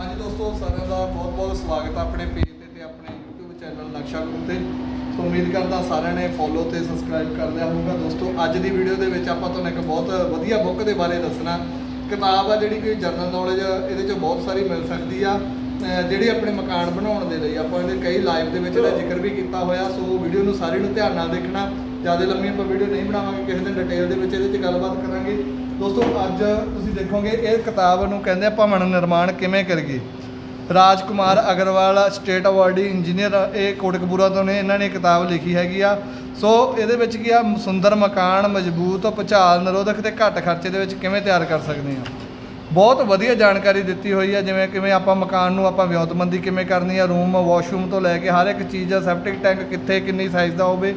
ਹਾਂਜੀ ਦੋਸਤੋ, ਸਾਰਿਆਂ ਦਾ ਬਹੁਤ-ਬਹੁਤ ਸਵਾਗਤ ਹੈ ਆਪਣੇ ਪੇਜ ਤੇ ਤੇ ਆਪਣੇ YouTube ਚੈਨਲ ਨਕਸ਼ਾ ਗਰੁੱਪ ਤੇ। ਸੋ ਉਮੀਦ ਕਰਦਾ ਸਾਰਿਆਂ ਨੇ ਫੋਲੋ ਤੇ ਸਬਸਕ੍ਰਾਈਬ ਕਰ ਲਿਆ ਹੋਊਗਾ। ਦੋਸਤੋ, ਅੱਜ ਦੀ ਵੀਡੀਓ ਦੇ ਵਿੱਚ ਆਪਾਂ ਤੁਹਾਨੂੰ ਇੱਕ ਬਹੁਤ ਵਧੀਆ ਬੁੱਕ ਦੇ ਬਾਰੇ ਦੱਸਣਾ। ਕਿਤਾਬ ਆ ਜਿਹੜੀ ਕੋਈ ਜਨਰਲ ਨੌਲੇਜ ਇਹਦੇ ਚੋਂ ਬਹੁਤ ਸਾਰੀ ਮਿਲ ਸਕਦੀ ਆ। ਅਹ ਜਿਹੜੀ ਆਪਣੇ ਮਕਾਨ ਬਣਾਉਣ ਦੇ ਲਈ ਆਪਾਂ ਇਹਦੇ ਕਈ ਲਾਈਵ ਦੇ ਵਿੱਚ ਇਹਦਾ ਜ਼ਿਕਰ ਵੀ ਕੀਤਾ ਹੋਇਆ। ਸੋ ਵੀਡੀਓ ਨੂੰ ਸਾਰੀ ਨੂੰ ਧਿਆਨ ਨਾਲ ਦੇਖਣਾ। ਜ਼ਿਆਦਾ ਲੰਮੀ ਆਪਾਂ ਵੀਡੀਓ ਨਹੀਂ ਬਣਾਵਾਂਗੇ, ਕਿਸੇ ਦਿਨ ਡਿਟੇਲ ਦੇ ਵਿੱਚ ਇਹਦੇ 'ਚ ਗੱਲਬਾਤ ਕਰਾਂਗੇ। ਦੋਸਤੋ, ਅੱਜ ਤੁਸੀਂ ਦੇਖੋਗੇ, ਇਹ ਕਿਤਾਬ ਨੂੰ ਕਹਿੰਦੇ ਆ ਭਵਨ ਨਿਰਮਾਣ ਕਿਵੇਂ ਕਰੀਏ? Rajkumar Agarwal, state awardee engineer, ਇਹ ਕੋਟਕਪੂਰਾ ਤੋਂ ਨੇ, ਇਹਨਾਂ ਨੇ ਕਿਤਾਬ ਲਿਖੀ ਹੈਗੀ ਆ। ਸੋ, ਇਹਦੇ ਵਿੱਚ ਕੀ ਆ? ਸੁੰਦਰ ਮਕਾਨ, ਮਜ਼ਬੂਤ, ਭੁਚਾਲ, ਨਿਰੋਧਕ ਤੇ ਘੱਟ ਖਰਚੇ ਦੇ ਵਿੱਚ ਕਿਵੇਂ ਤਿਆਰ ਕਰ ਸਕਦੇ ਆ? ਬਹੁਤ ਵਧੀਆ ਜਾਣਕਾਰੀ ਦਿੱਤੀ ਹੋਈ ਆ, ਜਿਵੇਂ ਕਿਵੇਂ ਆਪਾਂ ਮਕਾਨ ਨੂੰ ਆਪਾਂ ਵਿਉਂਤਬੰਦੀ ਕਿਵੇਂ ਕਰਨੀ ਆ, ਰੂਮ, ਵਾਸ਼ਰੂਮ ਤੋਂ ਲੈ ਕੇ ਹਰ ਇੱਕ ਚੀਜ਼ ਦਾ ਸੈਪਟਿਕ ਟੈਂਕ ਕਿੱਥੇ, ਕਿੰਨੀ ਸਾਈਜ਼ ਦਾ ਹੋਵੇ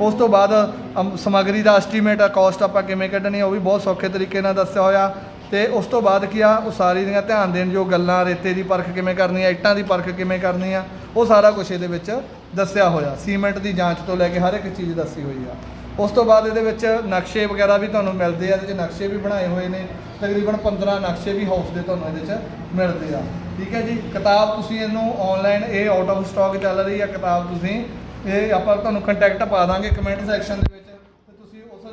ਉਸ ਤੋਂ ਬਾਅਦ ਅਮ, ਸਮੱਗਰੀ ਦਾ ਐਸਟੀਮੇਟ ਆ ਕਾਸਟ ਆਪਾਂ ਕਿਵੇਂ ਕੱਢਣੀ ਆ ਉਹ ਵੀ ਬਹੁਤ ਸੌਖੇ ਤਰੀਕੇ ਨਾਲ ਦੱਸਿਆ ਹੋਇਆ। ਤੇ ਉਸ ਤੋਂ ਬਾਅਦ ਕੀ ਆ ਉਸਾਰੀ ਦੀਆਂ ਧਿਆਨ ਦੇਣ ਜੋ ਗੱਲਾਂ ਰੇਤੇ ਦੀ ਪਰਖ ਕਿਵੇਂ ਕਰਨੀ ਆ ਇੱਟਾਂ ਦੀ ਪਰਖ ਕਿਵੇਂ ਕਰਨੀ ਆ ਉਹ ਸਾਰਾ ਕੁਝ ਇਹਦੇ ਵਿੱਚ ਦੱਸਿਆ ਹੋਇਆ। ਸੀਮੈਂਟ ਦੀ ਜਾਂਚ ਤੋਂ ਲੈ ਕੇ ਹਰ ਇੱਕ ਚੀਜ਼ ਦੱਸੀ ਹੋਈ ਆ। ਉਸ ਤੋਂ ਬਾਅਦ ਇਹਦੇ ਵਿੱਚ ਨਕਸ਼ੇ ਵਗੈਰਾ ਵੀ ਤੁਹਾਨੂੰ ਮਿਲਦੇ ਆ ਇਹਦੇ 'ਚ ਨਕਸ਼ੇ ਵੀ ਬਣਾਏ ਹੋਏ ਨੇ। ਤਕਰੀਬਨ 15 ਨਕਸ਼ੇ ਵੀ ਹਾਊਸ ਦੇ ਤੁਹਾਨੂੰ ਇਹਦੇ 'ਚ ਮਿਲਦੇ ਆ। ਠੀਕ ਹੈ ਜੀ? ਕਿਤਾਬ ਤੁਸੀਂ ਇਹਨੂੰ ਆਨਲਾਈਨ ਇਹ ਆਊਟ ਆਫ ਸਟਾਕ ਚੱਲ ਰਹੀ ਆ ਕਿਤਾਬ ਤੁਸੀਂ ਇਹ ਆਪਾਂ ਤੁਹਾਨੂੰ ਕੰਟੈਕਟ ਪਾ ਦਾਂਗੇ ਕਮੈਂਟ ਸੈਕਸ਼ਨ ਦੇ ਵਿੱਚ ਤੇ ਤੁਸੀਂ ਉਸ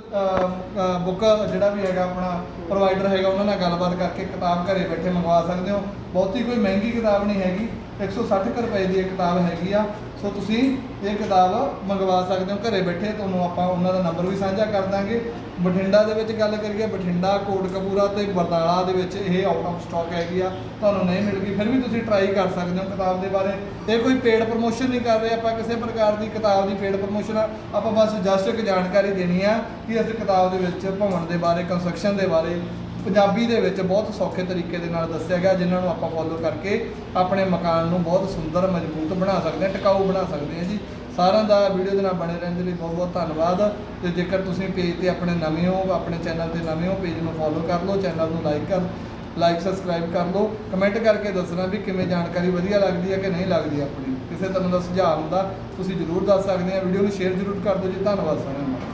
ਬੁੱਕ ਜਿਹੜਾ ਵੀ ਹੈਗਾ ਆਪਣਾ ਪ੍ਰੋਵਾਈਡਰ ਹੈਗਾ ਉਹਨਾਂ ਨਾਲ ਗੱਲਬਾਤ ਕਰਕੇ ਕਿਤਾਬ ਘਰੇ ਬੈਠੇ ਮੰਗਵਾ ਸਕਦੇ ਹੋ। ਬਹੁਤੀ ਕੋਈ ਮਹਿੰਗੀ ਕਿਤਾਬ ਨਹੀਂ ਹੈਗੀ 160 ਕੁ ਰੁਪਏ ਦੀ ਇਹ ਕਿਤਾਬ ਹੈਗੀ ਆ। ਸੋ ਤੁਸੀਂ ਇਹ ਕਿਤਾਬ ਮੰਗਵਾ ਸਕਦੇ ਹੋ, ਘਰੇ ਬੈਠੇ ਤੁਹਾਨੂੰ ਆਪਾਂ ਉਹਨਾਂ ਦਾ ਨੰਬਰ ਵੀ ਸਾਂਝਾ ਕਰ ਦਾਂਗੇ। ਬਠਿੰਡਾ ਦੇ ਵਿੱਚ ਗੱਲ ਕਰੀਏ, ਬਠਿੰਡਾ, ਕੋਟਕਪੂਰਾ ਤੇ ਬਰਨਾਲਾ ਦੇ ਵਿੱਚ ਇਹ ਆਊਟ ਆਫ ਸਟਾਕ ਹੈਗੀ ਆ। ਤੁਹਾਨੂੰ ਨਹੀਂ ਮਿਲ ਗਈ ਫਿਰ ਵੀ ਤੁਸੀਂ ਟਰਾਈ ਕਰ ਸਕਦੇ ਹੋ ਕਿਤਾਬ ਦੇ ਬਾਰੇ। ਇਹ ਕੋਈ ਪੇਡ ਪ੍ਰਮੋਸ਼ਨ ਨਹੀਂ ਕਰ ਰਹੇ, ਆਪਾਂ ਕਿਸੇ ਪ੍ਰਕਾਰ ਦੀ ਕਿਤਾਬ ਦੀ ਪੇਡ ਪ੍ਰਮੋਸ਼ਨ ਆਪਾਂ ਬਸ ਜਸਟ ਇੱਕ ਜਾਣਕਾਰੀ ਦੇਣੀ ਆ ਕਿ ਇਸ ਕਿਤਾਬ ਦੇ ਵਿੱਚ ਭਵਨ ਦੇ ਬਾਰੇ ਕੰਸਟਰਕਸ਼ਨ ਦੇ ਬਾਰੇ ਪੰਜਾਬੀ ਦੇ ਵਿੱਚ ਬਹੁਤ ਸੌਖੇ ਤਰੀਕੇ ਦੇ ਨਾਲ ਦੱਸਿਆ ਗਿਆ, ਜਿਨ੍ਹਾਂ ਨੂੰ ਆਪਾਂ ਫੋਲੋ ਕਰਕੇ ਆਪਣੇ ਮਕਾਨ ਨੂੰ ਬਹੁਤ ਸੁੰਦਰ, ਮਜ਼ਬੂਤ ਬਣਾ ਸਕਦੇ ਹਾਂ, ਟਿਕਾਊ ਬਣਾ ਸਕਦੇ ਹਾਂ ਜੀ। ਸਾਰਿਆਂ ਦਾ ਵੀਡੀਓ ਦੇ ਨਾਲ ਬਣੇ ਰਹਿਣ ਦੇ ਲਈ ਬਹੁਤ ਬਹੁਤ ਧੰਨਵਾਦ। ਤੇ ਜੇਕਰ ਤੁਸੀਂ ਪੇਜ ਤੇ ਆਪਣੇ ਨਵੇਂ ਹੋ, ਆਪਣੇ ਚੈਨਲ ਤੇ ਨਵੇਂ ਹੋ, ਪੇਜ ਨੂੰ ਫੋਲੋ ਕਰ ਲਓ, ਚੈਨਲ ਨੂੰ ਲਾਈਕ ਕਰ ਲਾਈਕ ਸਬਸਕ੍ਰਾਈਬ ਕਰ ਲਓ। ਕਮੈਂਟ ਕਰਕੇ ਦੱਸਣਾ ਵੀ ਕਿਵੇਂ ਜਾਣਕਾਰੀ ਵਧੀਆ ਲੱਗਦੀ ਹੈ ਕਿ ਨਹੀਂ ਲੱਗਦੀ ਆਪਣੀ। ਕਿਸੇ ਤਰ੍ਹਾਂ ਦਾ ਸੁਝਾਅ ਹੁੰਦਾ, ਤੁਸੀਂ ਜਰੂਰ ਦੱਸ ਸਕਦੇ ਆ ਵੀਡੀਓ ਨੂੰ ਸ਼ੇਅਰ ਜਰੂਰ ਕਰ ਦਿਓ ਜੀ। ਧੰਨਵਾਦ ਸਾਰਿਆਂ ਦਾ।